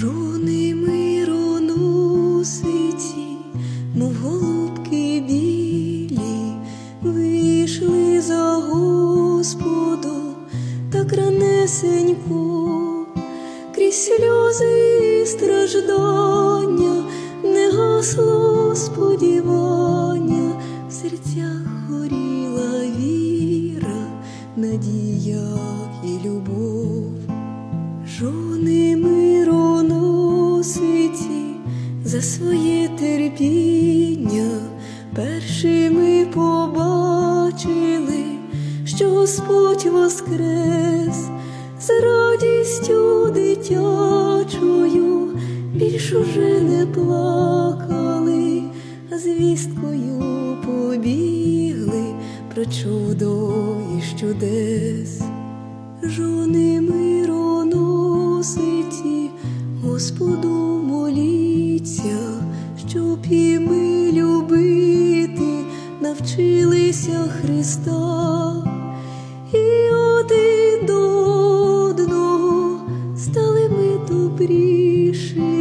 Жони мироносиці, мов голубки білі, вийшли за Господом так ранесенько, крізь сльози страждання не гасло сподівання, в серцях горіла віра, надія і любов. Жони мироносиці за своє терпіння першими побачили, що Господь воскрес з радістю дитячою, більш уже не плакали, а звісткою побігли про чудо і чудес. Жони мироносиці, Господу моліться, щоб і ми любити навчилися Христа, і один до одного стали ми добрішими,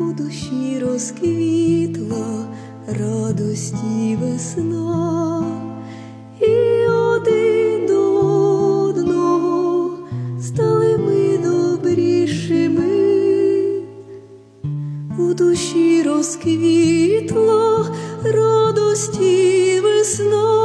у душі розквітла радості весна. Душі розквітло радості весна.